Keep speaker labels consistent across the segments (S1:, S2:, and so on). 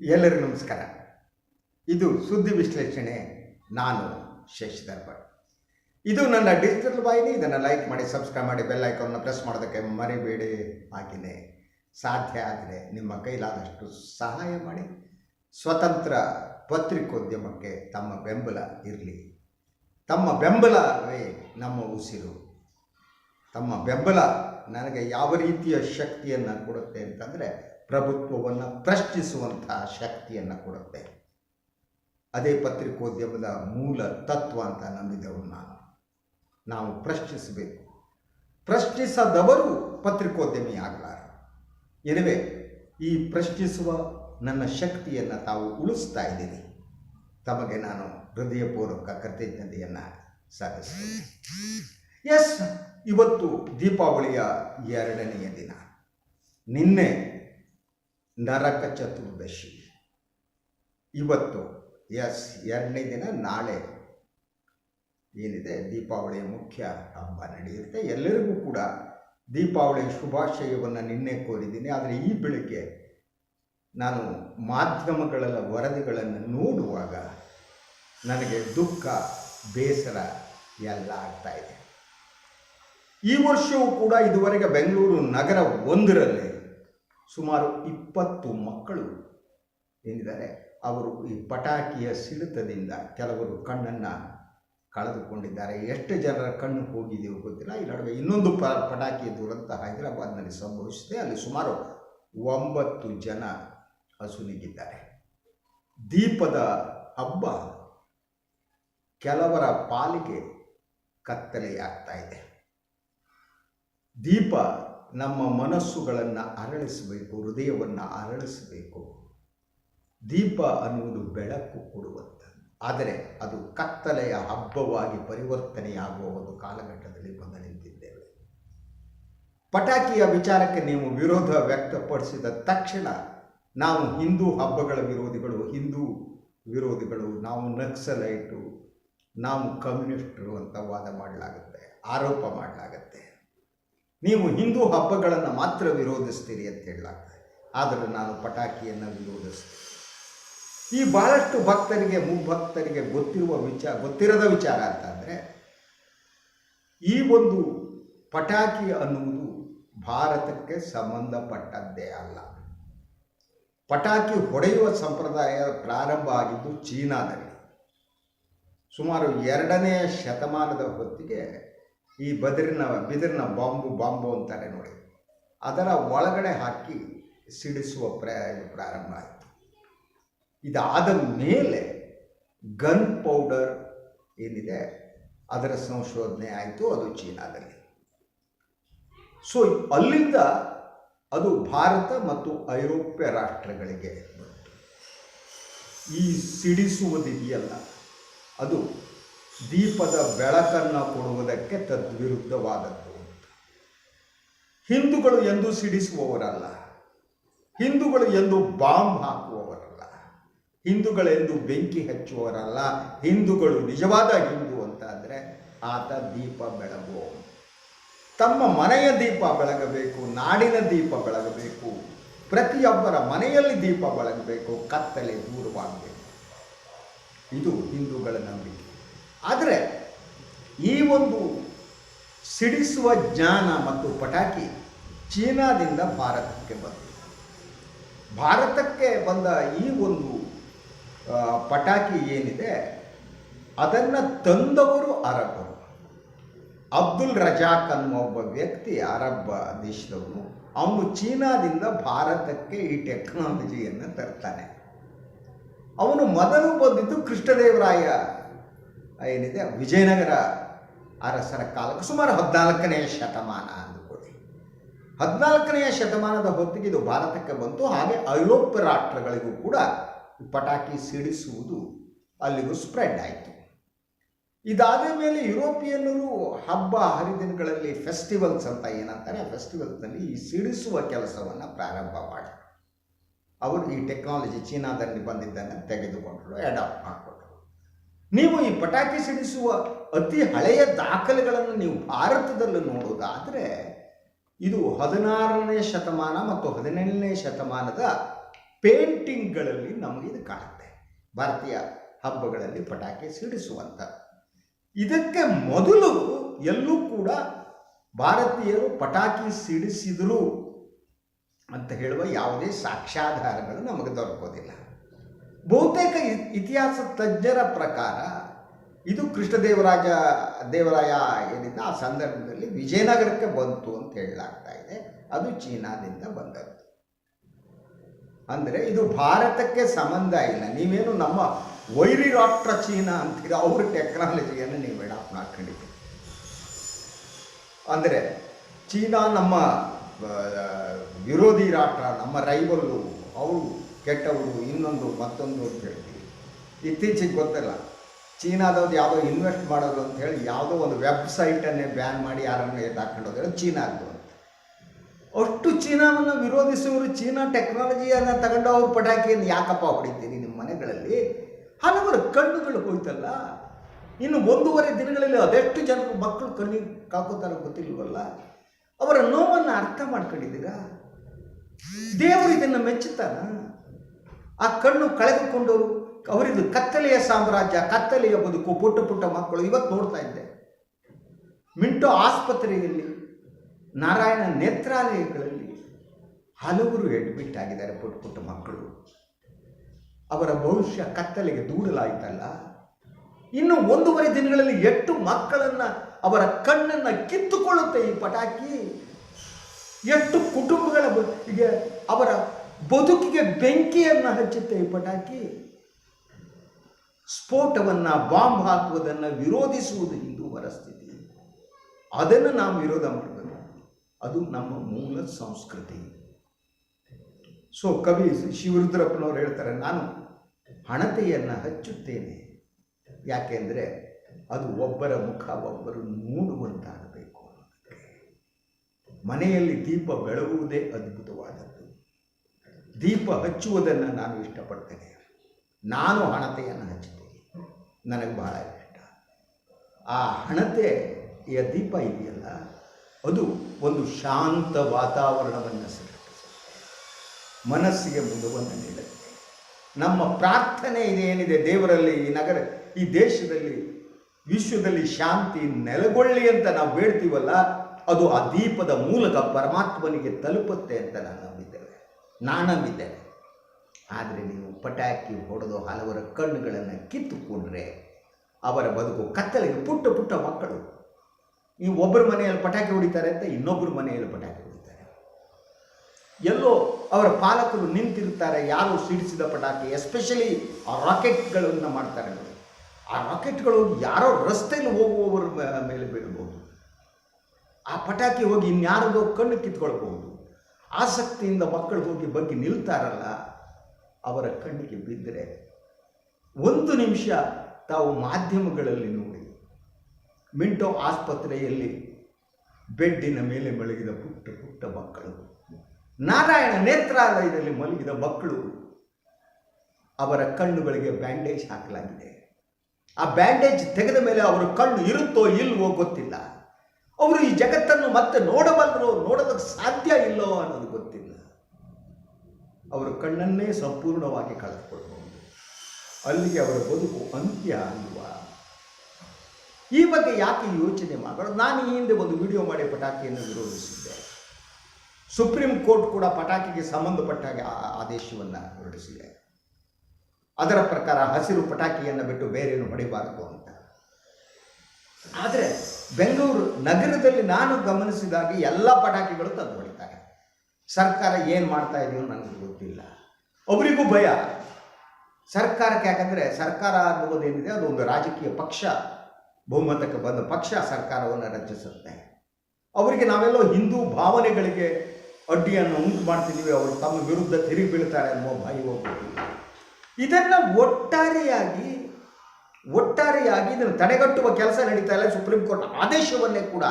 S1: ಎಲ್ಲರಿಗೂ ನಮಸ್ಕಾರ. ಇದು ಸುದ್ದಿ ವಿಶ್ಲೇಷಣೆ. ನಾನು ಶಶಿಧರ್ ಭಟ್ ಇದು ನನ್ನ ಡಿಜಿಟಲ್ ವಾಹಿನಿ. ಇದನ್ನು ಲೈಕ್ ಮಾಡಿ ಸಬ್ಸ್ಕ್ರೈಬ್ ಮಾಡಿ ಬೆಲ್ ಐಕಾನ್ನ ಪ್ರೆಸ್ ಮಾಡೋದಕ್ಕೆ ಮರಿಬೇಡಿ. ಹಾಗೆಯೇ ಸಾಧ್ಯ ಆದರೆ ನಿಮ್ಮ ಕೈಲಾದಷ್ಟು ಸಹಾಯ ಮಾಡಿ. ಸ್ವತಂತ್ರ ಪತ್ರಿಕೋದ್ಯಮಕ್ಕೆ ತಮ್ಮ ಬೆಂಬಲ ಇರಲಿ. ತಮ್ಮ ಬೆಂಬಲವೇ ನಮ್ಮ ಉಸಿರು. ತಮ್ಮ ಬೆಂಬಲ ನನಗೆ ಯಾವ ರೀತಿಯ ಶಕ್ತಿಯನ್ನು ಕೊಡುತ್ತೆ ಅಂತಂದರೆ ಪ್ರಭುತ್ವವನ್ನು ಪ್ರಶ್ನಿಸುವಂತಹ ಶಕ್ತಿಯನ್ನು ಕೊಡುತ್ತೆ. ಅದೇ ಪತ್ರಿಕೋದ್ಯಮದ ಮೂಲ ತತ್ವ ಅಂತ ನಂಬಿದವರು ನಾನು. ನಾವು ಪ್ರಶ್ನಿಸಬೇಕು. ಪ್ರಶ್ನಿಸದವರು ಪತ್ರಿಕೋದ್ಯಮಿ ಆಗಲಾರ ಎನಿವೆ ಈ ಪ್ರಶ್ನಿಸುವ ನನ್ನ ಶಕ್ತಿಯನ್ನು ತಾವು ಉಳಿಸ್ತಾ ಇದ್ದೀರಿ. ತಮಗೆ ನಾನು ಹೃದಯಪೂರ್ವಕ ಕೃತಜ್ಞತೆಯನ್ನು ಸಾಧಿಸ್ತೇನೆ ಎಸ್ ಇವತ್ತು ದೀಪಾವಳಿಯ ಎರಡನೆಯ ದಿನ. ನಿನ್ನೆ ನರಕ ಚತುರ್ದಶಿ. ಇವತ್ತು, ಎಸ್, ಎರಡನೇ ದಿನ ನಾಳೆ. ಏನಿದೆ? ದೀಪಾವಳಿಯ ಮುಖ್ಯ ಹಬ್ಬ ನಡೆಯುತ್ತೆ. ಎಲ್ಲರಿಗೂ ಕೂಡ ದೀಪಾವಳಿ ಶುಭಾಶಯವನ್ನು ನಿನ್ನೆ ಕೋರಿದ್ದೀನಿ. ಆದರೆ ಈ ಬೆಳಗ್ಗೆ ನಾನು ಮಾಧ್ಯಮಗಳ ವರದಿಗಳನ್ನು ನೋಡುವಾಗ ನನಗೆ ದುಃಖ, ಬೇಸರ ಎಲ್ಲ ಆಗ್ತಾ ಇದೆ. ಈ ವರ್ಷವೂ ಕೂಡ ಇದುವರೆಗೆ ಬೆಂಗಳೂರು ನಗರ ಒಂದರಲ್ಲಿ ಸುಮಾರು ಇಪ್ಪತ್ತು ಮಕ್ಕಳು ಏನಿದ್ದಾರೆ ಅವರು ಈ ಪಟಾಕಿಯ ಸಿಡಿತದಿಂದ ಕೆಲವರು ಕಣ್ಣನ್ನು ಕಳೆದುಕೊಂಡಿದ್ದಾರೆ. ಎಷ್ಟು ಜನರ ಕಣ್ಣು ಹೋಗಿದೆಯೋ ಗೊತ್ತಿಲ್ಲ. ಈ ನಡುವೆ ಇನ್ನೊಂದು ಪ ಪಟಾಕಿಯ ದುರಂತ ಹೈದರಾಬಾದ್ನಲ್ಲಿ ಸಂಭವಿಸಿದೆ. ಅಲ್ಲಿ ಸುಮಾರು ಒಂಬತ್ತು ಜನ ಅಸುನಿಗಿದ್ದಾರೆ ದೀಪದ ಹಬ್ಬ ಕೆಲವರ ಪಾಲಿಗೆ ಕತ್ತಲೆಯಾಗ್ತಾ ಇದೆ. ದೀಪ ನಮ್ಮ ಮನಸ್ಸುಗಳನ್ನು ಅರಳಿಸಬೇಕು, ಹೃದಯವನ್ನು ಅರಳಿಸಬೇಕು. ದೀಪ ಅನ್ನುವುದು ಬೆಳಕು ಕೊಡುವಂಥದ್ದು. ಆದರೆ ಅದು ಕತ್ತಲೆಯ ಹಬ್ಬವಾಗಿ ಪರಿವರ್ತನೆಯಾಗುವ ಒಂದು ಕಾಲಘಟ್ಟದಲ್ಲಿ ಬಂದು ನಿಂತಿದ್ದೇವೆ. ಪಟಾಕಿಯ ವಿಚಾರಕ್ಕೆ ನೀವು ವಿರೋಧ ವ್ಯಕ್ತಪಡಿಸಿದ ತಕ್ಷಣ ನಾವು ಹಿಂದೂ ಹಬ್ಬಗಳ ವಿರೋಧಿಗಳು, ಹಿಂದೂ ವಿರೋಧಿಗಳು, ನಾವು ನಕ್ಸಲೈಟು, ನಾವು ಕಮ್ಯುನಿಸ್ಟರು ಅಂತ ವಾದ ಮಾಡಲಾಗುತ್ತೆ, ಆರೋಪ ಮಾಡಲಾಗುತ್ತೆ. ನೀವು ಹಿಂದೂ ಹಬ್ಬಗಳನ್ನು ಮಾತ್ರ ವಿರೋಧಿಸ್ತೀರಿ ಅಂತ ಹೇಳಲಾಗ್ತದೆ ಆದರೆ ನಾನು ಪಟಾಕಿಯನ್ನು ವಿರೋಧಿಸ್ತೀನಿ. ಈ ಭಾಳಷ್ಟು ಭಕ್ತರಿಗೆ ಮುಗ್ಭಕ್ತರಿಗೆ ಗೊತ್ತಿರುವ ವಿಚಾರ ಗೊತ್ತಿರದ ವಿಚಾರ ಅಂತಂದರೆ ಈ ಒಂದು ಪಟಾಕಿ ಅನ್ನುವುದು ಭಾರತಕ್ಕೆ ಸಂಬಂಧಪಟ್ಟದ್ದೇ ಅಲ್ಲ. ಪಟಾಕಿ ಹೊಡೆಯುವ ಸಂಪ್ರದಾಯ ಪ್ರಾರಂಭ ಆಗಿದ್ದು ಚೀನಾದಲ್ಲಿ. ಸುಮಾರು ಎರಡನೆಯ ಶತಮಾನದ ಹೊತ್ತಿಗೆ ಈ ಬದಿರಿನ, ಬಿದಿರಿನ ಬಾಂಬು ಬಾಂಬು ಅಂತಾರೆ ನೋಡಿ. ಅದರ ಒಳಗಡೆ ಹಾಕಿ ಸಿಡಿಸುವ ಪ್ರ ಪ್ರಾರಂಭ ಆಯಿತು. ಇದಾದ ಮೇಲೆ ಗನ್ ಪೌಡರ್ ಏನಿದೆ, ಅದರ ಸಂಶೋಧನೆ ಆಯಿತು, ಅದು ಚೀನಾದಲ್ಲಿ. ಸೊ, ಅಲ್ಲಿಂದ ಅದು ಭಾರತ ಮತ್ತು ಐರೋಪ್ಯ ರಾಷ್ಟ್ರಗಳಿಗೆ ಈ ಸಿಡಿಸುವುದಿದೆಯಲ್ಲ ಅದು ದೀಪದ ಬೆಳಕನ್ನು ಕೊಡುವುದಕ್ಕೆ ತದ್ವಿರುದ್ಧವಾದದ್ದು ಹಿಂದೂಗಳು ಎಂದು ಸಿಡಿಸುವವರಲ್ಲ. ಹಿಂದೂಗಳು ಎಂದು ಬಾಂಬ್ ಹಾಕುವವರಲ್ಲ. ಹಿಂದೂಗಳೆಂದು ಬೆಂಕಿ ಹಚ್ಚುವವರಲ್ಲ. ಹಿಂದೂಗಳು ನಿಜವಾದ ಹಿಂದೂ ಅಂತ ಆತ ದೀಪ ಬೆಳಗುವ ತಮ್ಮ ಮನೆಯ ದೀಪ ಬೆಳಗಬೇಕು, ನಾಡಿನ ದೀಪ ಬೆಳಗಬೇಕು, ಪ್ರತಿಯೊಬ್ಬರ ಮನೆಯಲ್ಲಿ ದೀಪ ಬೆಳಗಬೇಕು, ಕತ್ತಲೆ ದೂರವಾಗಬೇಕು. ಇದು ಹಿಂದೂಗಳ ನಂಬಿಕೆ. ಆದರೆ ಈ ಒಂದು ಸಿಡಿಸುವ ಜ್ಞಾನ ಮತ್ತು ಪಟಾಕಿ ಚೀನಾದಿಂದ ಭಾರತಕ್ಕೆ ಬಂತು. ಭಾರತಕ್ಕೆ ಬಂದ ಈ ಒಂದು ಪಟಾಕಿ ಏನಿದೆ, ಅದನ್ನು ತಂದವರು ಅರಬ್ಬರು. ಅಬ್ದುಲ್ ರಜಾಕ್ ಅನ್ನುವ ಒಬ್ಬ ವ್ಯಕ್ತಿ ಅರಬ್ ದೇಶದವನು. ಅವನು ಚೀನಾದಿಂದ ಭಾರತಕ್ಕೆ ಈ ಟೆಕ್ನಾಲಜಿಯನ್ನು ತರ್ತಾನೆ. ಅವನು ಮೊದಲು ಬಂದಿದ್ದು ಕೃಷ್ಣದೇವರಾಯ ಏನಿದೆ? ವಿಜಯನಗರ ಅರಸರ ಕಾಲಕ್ಕೆ ಸುಮಾರು ಹದಿನಾಲ್ಕನೆಯ ಶತಮಾನ ಅಂದುಕೊಳ್ಳಿ. ಹದಿನಾಲ್ಕನೆಯ ಶತಮಾನದ ಹೊತ್ತಿಗೆ ಇದು ಭಾರತಕ್ಕೆ ಬಂತು. ಹಾಗೆ ಐರೋಪ್ಯ ರಾಷ್ಟ್ರಗಳಿಗೂ ಕೂಡ ಪಟಾಕಿ ಸಿಡಿಸುವುದು ಅಲ್ಲಿಗೂ ಸ್ಪ್ರೆಡ್ ಆಯಿತು. ಇದಾದ ಮೇಲೆ ಯುರೋಪಿಯನ್ನರು ಹಬ್ಬ ಹರಿದಿನಗಳಲ್ಲಿ ಫೆಸ್ಟಿವಲ್ಸ್ ಅಂತ ಏನಂತಾರೆ? ಆ ಫೆಸ್ಟಿವಲ್ಸ್ನಲ್ಲಿ ಈ ಸಿಡಿಸುವ ಕೆಲಸವನ್ನು ಪ್ರಾರಂಭ ಮಾಡಿ ಅವರು ಈ ಟೆಕ್ನಾಲಜಿ ಚೀನಾದಲ್ಲಿ ಬಂದಿದ್ದನ್ನು ತೆಗೆದುಕೊಂಡರು ಅಡಾಪ್ಟ್ ಮಾಡಿಕೊಂಡ್ರು. ನೀವು ಈ ಪಟಾಕಿ ಸಿಡಿಸುವ ಅತಿ ಹಳೆಯ ದಾಖಲೆಗಳನ್ನು ನೀವು ಭಾರತದಲ್ಲಿ ನೋಡೋದಾದರೆ ಇದು ಹದಿನಾರನೇ ಶತಮಾನ ಮತ್ತು ಹದಿನೇಳನೇ ಶತಮಾನದ ಪೇಂಟಿಂಗ್ಗಳಲ್ಲಿ ನಮಗೆ ಇದು ಕಾಣುತ್ತೆ. ಭಾರತೀಯ ಹಬ್ಬಗಳಲ್ಲಿ ಪಟಾಕಿ ಸಿಡಿಸುವಂಥ ಇದಕ್ಕೆ ಮೊದಲು ಎಲ್ಲೂ ಕೂಡ ಭಾರತೀಯರು ಪಟಾಕಿ ಸಿಡಿಸಿದರು ಅಂತ ಹೇಳುವ ಯಾವುದೇ ಸಾಕ್ಷ್ಯಾಧಾರಗಳು ನಮಗೆ ದೊರಕೋದಿಲ್ಲ. ಬಹುತೇಕ ಇತಿಹಾಸ ತಜ್ಞರ ಪ್ರಕಾರ ಇದು ಕೃಷ್ಣದೇವರಾಜ ದೇವರಾಯ ಏನಿದ್ದ ಆ ಸಂದರ್ಭದಲ್ಲಿ ವಿಜಯನಗರಕ್ಕೆ ಬಂತು ಅಂತ ಹೇಳಲಾಗ್ತಾ ಇದೆ. ಅದು ಚೀನಾದಿಂದ ಬಂದದ್ದು. ಅಂದರೆ ಇದು ಭಾರತಕ್ಕೆ ಸಂಬಂಧ ಇಲ್ಲ. ನೀವೇನು ನಮ್ಮ ವೈರಿ ರಾಷ್ಟ್ರ ಚೀನಾ ಅಂತೀರ ಅವ್ರ ಟೆಕ್ನಾಲಜಿಯನ್ನು ನೀವು ಅಡಾಪ್ಟ್ ಮಾಡ್ಕೊಂಡಿದ್ದೀರಿ. ಅಂದರೆ ಚೀನಾ ನಮ್ಮ ವಿರೋಧಿ ರಾಷ್ಟ್ರ, ನಮ್ಮ ರೈವಲ್ಲು ಅವರು ಕೆಟ್ಟವರು ಇನ್ನೊಂದು ಮತ್ತೊಂದು ಅಂತ ಹೇಳ್ತೀವಿ. ಇತ್ತೀಚೆಗೆ ಗೊತ್ತಲ್ಲ. ಚೀನಾದವ್ರು ಯಾವುದೋ ಇನ್ವೆಸ್ಟ್ ಮಾಡೋದು ಅಂತ ಹೇಳಿ ಯಾವುದೋ ಒಂದು ವೆಬ್ಸೈಟನ್ನೇ ಬ್ಯಾನ್ ಮಾಡಿ ಯಾರನ್ನು ಎತ್ತಾಕೊಂಡು ಹೋದ್ರೆ ಚೀನಾದ್ದು ಅಂತ. ಅಷ್ಟು ಚೀನಾವನ್ನು ವಿರೋಧಿಸುವರು ಚೀನಾ ಟೆಕ್ನಾಲಜಿಯನ್ನು ತಗೊಂಡು ಅವ್ರ ಪಟಾಕಿಯನ್ನು ಯಾಕಪ್ಪ ಹೊಡಿತೀನಿ ನಿಮ್ಮ ಮನೆಗಳಲ್ಲಿ? ಹಲವರು ಕಣ್ಣುಗಳು ಹೋಯ್ತಲ್ಲ. ಇನ್ನು ಒಂದೂವರೆ ದಿನಗಳಲ್ಲಿ ಅದೆಷ್ಟು ಜನರು ಮಕ್ಕಳು ಕಣ್ಣಿಗೆ ಕಾಕೋತಾರೋ ಗೊತ್ತಿಲ್ವಲ್ಲ? ಅವರ ನೋವನ್ನು ಅರ್ಥ ಮಾಡ್ಕೊಂಡಿದ್ದೀರಾ? ದೇವರು ಇದನ್ನು ಮೆಚ್ಚುತ್ತಾನ? ಆ ಕಣ್ಣು ಕಳೆದುಕೊಂಡವರು ಅವರಿದು ಕತ್ತಲೆಯ ಸಾಮ್ರಾಜ್ಯ, ಕತ್ತಲೆಯ ಬದುಕು, ಪುಟ್ಟ ಪುಟ್ಟ ಮಕ್ಕಳು ಇವತ್ತು ನೋಡ್ತಾ ಇದ್ದೆ. ಮಿಂಟೋ ಆಸ್ಪತ್ರೆಯಲ್ಲಿ, ನಾರಾಯಣ ನೇತ್ರಾಲಯಗಳಲ್ಲಿ ಹಲವರು ಅಡ್ಮಿಟ್ ಆಗಿದ್ದಾರೆ ಪುಟ್ಟ ಪುಟ್ಟ ಮಕ್ಕಳು. ಅವರ ಭವಿಷ್ಯ ಕತ್ತಲೆಗೆ ದೂಡಲಾಯಿತಲ್ಲ. ಇನ್ನು ಒಂದೂವರೆ ದಿನಗಳಲ್ಲಿ ಎಷ್ಟು ಮಕ್ಕಳನ್ನು ಅವರ ಕಣ್ಣನ್ನು ಕಿತ್ತುಕೊಳ್ಳುತ್ತೆ ಈ ಪಟಾಕಿ. ಎಷ್ಟು ಕುಟುಂಬಗಳ ಅವರ ಬದುಕಿಗೆ ಬೆಂಕಿಯನ್ನು ಹಚ್ಚುತ್ತೆ ಈ ಪಟಾಕಿ. ಸ್ಫೋಟವನ್ನ ಬಾಂಬ್ ಹಾಕುವುದನ್ನು ವಿರೋಧಿಸುವುದು ಹಿಂದೂವರ ಸ್ಥಿತಿ ಅದನ್ನು ನಾವು ವಿರೋಧ ಮಾಡಬೇಕು. ಅದು ನಮ್ಮ ಮೂಲ ಸಂಸ್ಕೃತಿ. ಸೊ ಕವಿ ಶಿವರುದ್ರಪ್ಪನವ್ರು ಹೇಳ್ತಾರೆ, ನಾನು ಹಣತೆಯನ್ನು ಹಚ್ಚುತ್ತೇನೆ. ಯಾಕೆಂದರೆ ಅದು ಒಬ್ಬರ ಮುಖ ಒಬ್ಬರು ನೋಡುವಂತಾಗಬೇಕು. ಮನೆಯಲ್ಲಿ ದೀಪ ಬೆಳಗುವುದೇ ಅದ್ಭುತವಾದದ್ದು. ದೀಪ ಹಚ್ಚುವುದನ್ನು ನಾನು ಇಷ್ಟಪಡ್ತೇನೆ. ನಾನು ಹಣತೆಯನ್ನು ಹಚ್ಚುತ್ತೇನೆ. ನನಗೆ ಬಹಳ ಇಷ್ಟ. ಆ ಹಣತೆಯ ದೀಪ ಇದೆಯಲ್ಲ, ಅದು ಒಂದು ಶಾಂತ ವಾತಾವರಣವನ್ನು ಸೃಷ್ಟಿಸುತ್ತೆ. ಮನಸ್ಸಿಗೆ ಮುದವನ್ನು ನೀಡುತ್ತೆ. ನಮ್ಮ ಪ್ರಾರ್ಥನೆ ಇದೇನಿದೆ ದೇವರಲ್ಲಿ, ಈ ನಗರ, ಈ ದೇಶದಲ್ಲಿ, ವಿಶ್ವದಲ್ಲಿ ಶಾಂತಿ ನೆಲೆಗೊಳ್ಳಿ ಅಂತ ನಾವು ಬೇಡ್ತೀವಲ್ಲ ಅದು ಆ ದೀಪದ ಮೂಲಕ ಪರಮಾತ್ಮನಿಗೆ ತಲುಪುತ್ತೆ ಅಂತ ನಾನು ನಂಬಿದ್ದೇವೆ ನಂಬಿದ್ದೇನೆ ಆದರೆ ನೀವು ಪಟಾಕಿ ಹೊಡೆದು ಹಲವರ ಕಣ್ಣುಗಳನ್ನು ಕಿತ್ತುಕೊಂಡ್ರೆ ಅವರ ಬದುಕು ಕತ್ತಲೆಗೆ ಪುಟ್ಟ ಪುಟ್ಟ ಮಕ್ಕಳು. ನೀವು ಒಬ್ಬರ ಮನೆಯಲ್ಲಿ ಪಟಾಕಿ ಹೊಡಿತಾರೆ ಅಂತ ಇನ್ನೊಬ್ಬರ ಮನೆಯಲ್ಲಿ ಪಟಾಕಿ ಹೊಡಿತಾರೆ. ಎಲ್ಲೋ ಅವರ ಪಾಲಕರು ನಿಂತಿರ್ತಾರೆ ಯಾರು ಸಿಡಿಸಿದ ಪಟಾಕಿ ಎಸ್ಪೆಷಲಿ ಆ ರಾಕೆಟ್ಗಳನ್ನು ಮಾಡ್ತಾರೆ ಆ ರಾಕೆಟ್ಗಳು ಯಾರೋ ರಸ್ತೆಯಲ್ಲಿ ಹೋಗುವವರ ಮೇಲೆ ಬೀಳಬಹುದು. ಆ ಪಟಾಕಿ ಹೋಗಿ ಇನ್ಯಾರದೋ ಕಣ್ಣು ಕಿತ್ಕೊಳ್ಬಹುದು. ಆಸಕ್ತಿಯಿಂದ ಮಕ್ಕಳು ಹೋಗಿ ಬಗ್ಗೆ ನಿಲ್ತಾರಲ್ಲ, ಅವರ ಕಣ್ಣಿಗೆ ಬಿದ್ದರೆ ಒಂದು ನಿಮಿಷ ತಾವು ಮಾಧ್ಯಮಗಳಲ್ಲಿ ನೋಡಿ, ಮಿಂಟೋ ಆಸ್ಪತ್ರೆಯಲ್ಲಿ ಬೆಡ್ಡಿನ ಮೇಲೆ ಮಲಗಿದ ಪುಟ್ಟ ಪುಟ್ಟ ಮಕ್ಕಳು, ನಾರಾಯಣ ನೇತ್ರಾಲಯದಲ್ಲಿ ಮಲಗಿದ ಮಕ್ಕಳು, ಅವರ ಕಣ್ಣುಗಳಿಗೆ ಬ್ಯಾಂಡೇಜ್ ಹಾಕಲಾಗಿದೆ. ಆ ಬ್ಯಾಂಡೇಜ್ ತೆಗೆದ ಮೇಲೆ ಅವರ ಕಣ್ಣು ಇರುತ್ತೋ ಇಲ್ವೋ ಗೊತ್ತಿಲ್ಲ. ಅವರು ಈ ಜಗತ್ತನ್ನು ಮತ್ತೆ ನೋಡಬಲ್ಲರೋ, ನೋಡೋದಕ್ಕೆ ಸಾಧ್ಯ ಇಲ್ಲೋ ಅನ್ನೋದು ಗೊತ್ತಿಲ್ಲ. ಅವರು ಕಣ್ಣನ್ನೇ ಸಂಪೂರ್ಣವಾಗಿ ಕಳೆದುಕೊಳ್ಬಹುದು ಅಲ್ಲಿಗೆ ಅವರ ಬದುಕು ಅಂತ್ಯ ಅಲ್ವಾ? ಈ ಬಗ್ಗೆ ಯಾಕೆ ಯೋಚನೆ ಮಾಡೋದು ನಾನು ಈ ಹಿಂದೆ ಒಂದು ವಿಡಿಯೋ ಮಾಡಿ ಪಟಾಕಿಯನ್ನು ವಿರೋಧಿಸಿದ್ದೆ. ಸುಪ್ರೀಂ ಕೋರ್ಟ್ ಕೂಡ ಪಟಾಕಿಗೆ ಸಂಬಂಧಪಟ್ಟ ಹಾಗೆ ಆದೇಶವನ್ನು ಹೊರಡಿಸಿದೆ. ಅದರ ಪ್ರಕಾರ ಹಸಿರು ಪಟಾಕಿಯನ್ನು ಬಿಟ್ಟು ಬೇರೇನು ಹೊಡಿಬಾರದು ಅಂತ. ಆದರೆ ಬೆಂಗಳೂರು ನಗರದಲ್ಲಿ ನಾನು ಗಮನಿಸಿದಾಗ ಎಲ್ಲ ಪಟಾಕಿಗಳು ತಂದು ಹೊಡಿತಾರೆ. ಸರ್ಕಾರ ಏನು ಮಾಡ್ತಾ ಇದೆಯೋ ನನಗೆ ಗೊತ್ತಿಲ್ಲ. ಅವರಿಗೂ ಭಯ. ಸರ್ಕಾರಕ್ಕೆ ಯಾಕಂದರೆ ಸರ್ಕಾರ ಅನ್ನೋದೇನಿದೆ ಅದು ಒಂದು ರಾಜಕೀಯ ಪಕ್ಷ. ಬಹುಮತಕ್ಕೆ ಬಂದ ಪಕ್ಷ ಸರ್ಕಾರವನ್ನು ರಚಿಸುತ್ತೆ. ಅವರಿಗೆ ನಾವೆಲ್ಲೋ ಹಿಂದೂ ಭಾವನೆಗಳಿಗೆ ಅಡ್ಡಿಯನ್ನು ಉಂಟು ಮಾಡ್ತಿದ್ದೀವಿ, ಅವರು ತಮ್ಮ ವಿರುದ್ಧ ತಿರುಗಿ ಬೀಳ್ತಾರೆ ಅನ್ನೋ ಭಯ ಇದನ್ನು ಒಟ್ಟಾರೆಯಾಗಿ ಒಟ್ಟಾರೆಯಾಗಿ ಇದನ್ನು ತಡೆಗಟ್ಟುವ ಕೆಲಸ ನಡೀತಾ ಇಲ್ಲ. ಸುಪ್ರೀಂ ಕೋರ್ಟ್ ಆದೇಶವನ್ನೇ ಕೂಡ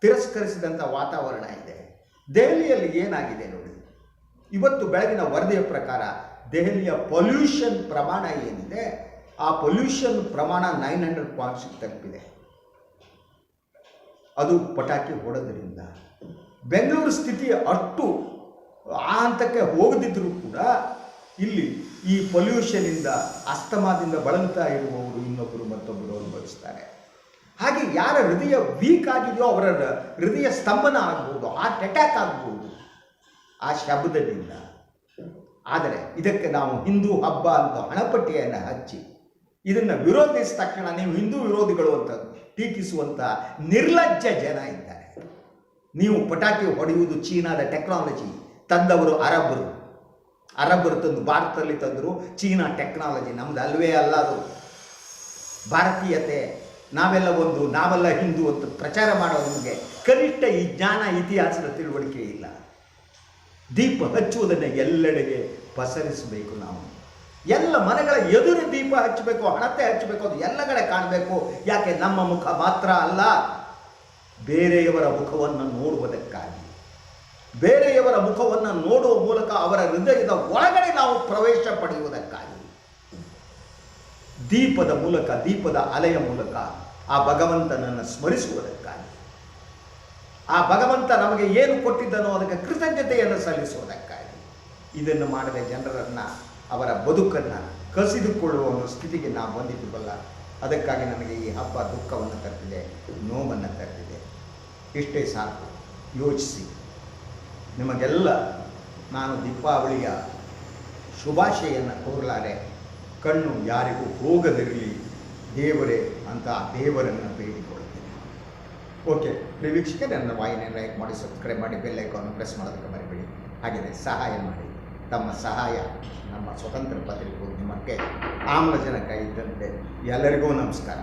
S1: ತಿರಸ್ಕರಿಸಿದಂಥ ವಾತಾವರಣ ಇದೆ. ದೆಹಲಿಯಲ್ಲಿ ಏನಾಗಿದೆ ನೋಡಿ? ಇವತ್ತು ಬೆಳಗಿನ ವರದಿಯ ಪ್ರಕಾರ ದೆಹಲಿಯ ಪೊಲ್ಯೂಷನ್ ಪ್ರಮಾಣ ಏನಿದೆ? ಆ ಪೊಲ್ಯೂಷನ್ ಪ್ರಮಾಣ ನೈನ್ ಹಂಡ್ರೆಡ್ ಪಾಯಿಂಟ್ಸ್ ತಲುಪಿದೆ. ಅದು ಪಟಾಕಿ ಹೊಡೆದ್ರಿಂದ. ಬೆಂಗಳೂರು ಸ್ಥಿತಿ ಅಷ್ಟು ಆ ಹಂತಕ್ಕೆ ಹೋಗದಿದ್ದರೂ ಕೂಡ ಇಲ್ಲಿ ಈ ಪೊಲ್ಯೂಷನಿಂದ ಅಸ್ತಮಾದಿಂದ ಬಳಲ್ತಾ ಇರುವವರು ಇನ್ನೊಬ್ಬರು ಮತ್ತೊಬ್ಬರು ಅನುಭವಿಸ್ತಾರೆ ಹಾಗೆ ಯಾರ ಹೃದಯ ವೀಕ್ ಆಗಿದೆಯೋ ಅವರ ಹೃದಯ ಸ್ತಂಭನ ಆಗ್ಬೋದು ಹಾರ್ಟ್ ಅಟ್ಯಾಕ್ ಆಗ್ಬೋದು, ಆ ಶಬ್ದದಿಂದ. ಆದರೆ ಇದಕ್ಕೆ ನಾವು ಹಿಂದೂ ಹಬ್ಬ ಅಂತ ಹಣಪಟ್ಟಿಯನ್ನು ಹಚ್ಚಿ, ಇದನ್ನು ವಿರೋಧಿಸಿದ ತಕ್ಷಣ ನೀವು ಹಿಂದೂ ವಿರೋಧಿಗಳು ಅಂತ ಟೀಕಿಸುವಂಥ ನಿರ್ಲಜ್ಜ ಜನ ಇದ್ದಾರೆ. ನೀವು ಪಟಾಕಿ ಹೊಡೆಯುವುದು ಚೀನಾದ ಟೆಕ್ನಾಲಜಿ ತಂದವರು ಅರಬ್ಬರು. ಅರಬ್ಬರು ತಂದು ಭಾರತದಲ್ಲಿ ತಂದರು ಚೀನಾ ಟೆಕ್ನಾಲಜಿ ನಮ್ದು ಅಲ್ವೇ ಅಲ್ಲ ಅದು. ಭಾರತೀಯತೆ, ನಾವೆಲ್ಲ ಒಂದು, ನಾವೆಲ್ಲ ಹಿಂದೂ ಅಂತ ಪ್ರಚಾರ ಮಾಡೋ ನಿಮಗೆ ಕನಿಷ್ಠ ಈ ಜ್ಞಾನ, ಇತಿಹಾಸದ ತಿಳುವಳಿಕೆ ಇಲ್ಲ. ದೀಪ ಹಚ್ಚುವುದನ್ನು ಎಲ್ಲೆಡೆಗೆ ಪಸರಿಸಬೇಕು ನಾವು. ಎಲ್ಲ ಮನೆಗಳ ಎದುರು ದೀಪ ಹಚ್ಚಬೇಕು, ಹಣತೆ ಹಚ್ಚಬೇಕು, ಅದು ಎಲ್ಲ ಕಡೆ ಕಾಣಬೇಕು. ಯಾಕೆ ನಮ್ಮ ಮುಖ ಮಾತ್ರ ಅಲ್ಲ, ಬೇರೆಯವರ ಮುಖವನ್ನು ನೋಡುವುದಕ್ಕಾಗಿ. ಬೇರೆಯವರ ಮುಖವನ್ನು ನೋಡುವ ಮೂಲಕ ಅವರ ಹೃದಯದ ಒಳಗಡೆ ನಾವು ಪ್ರವೇಶ ಪಡೆಯುವುದಕ್ಕಾಗಿ. ದೀಪದ ಮೂಲಕ, ದೀಪದ ಅಲೆಯ ಮೂಲಕ ಆ ಭಗವಂತನನ್ನು ಸ್ಮರಿಸುವುದಕ್ಕಾಗಿ. ಆ ಭಗವಂತ ನಮಗೆ ಏನು ಕೊಟ್ಟಿದ್ದನೋ ಅದಕ್ಕೆ ಕೃತಜ್ಞತೆಯನ್ನು ಸಲ್ಲಿಸುವುದಕ್ಕಾಗಿ. ಇದನ್ನು ಮಾಡಿದ ಜನರನ್ನು, ಅವರ ಬದುಕನ್ನು ಕಸಿದುಕೊಳ್ಳುವ ಒಂದು ಸ್ಥಿತಿಗೆ ನಾವು ಬಂದಿದ್ದೀವಲ್ಲ, ಅದಕ್ಕಾಗಿ ನನಗೆ ಈ ಹಬ್ಬ ದುಃಖವನ್ನು ತರ್ತಿದೆ, ನೋವನ್ನು ತರ್ತಿದೆ. ಇಷ್ಟೇ ಸಾಕು, ಯೋಚಿಸಿ. ನಿಮಗೆಲ್ಲ ನಾನು ದೀಪಾವಳಿಯ ಶುಭಾಶಯನ್ನು ಕೋರಲಾರೆ. ಕಣ್ಣು ಯಾರಿಗೂ ಹೋಗದಿರಲಿ, ದೇವರೇ ಅಂತ ದೇವರನ್ನು ಬೇಡಿಕೊಳ್ಳುತ್ತೇನೆ. ಓಕೆ ಪ್ರಿವೀಕ್ಷಕ ನನ್ನ ವಾಹಿನಿ ಲೈಕ್ ಮಾಡಿ, ಸಬ್ಸ್ಕ್ರೈಬ್ ಮಾಡಿ, ಬೆಲ್ ಐಕಾನ್ ಪ್ರೆಸ್ ಮಾಡೋದಕ್ಕೆ ಮರಿಬೇಡಿ. ಹಾಗೆಯೇ ಸಹಾಯ ಮಾಡಿ. ತಮ್ಮ ಸಹಾಯ, ನಮ್ಮ ಸ್ವತಂತ್ರ ಪತ್ರಿಕೋದ್ಯಮಕ್ಕೆ ಆಮ್ಲಜನಕ ಇದ್ದಂತೆ ಎಲ್ಲರಿಗೂ ನಮಸ್ಕಾರ.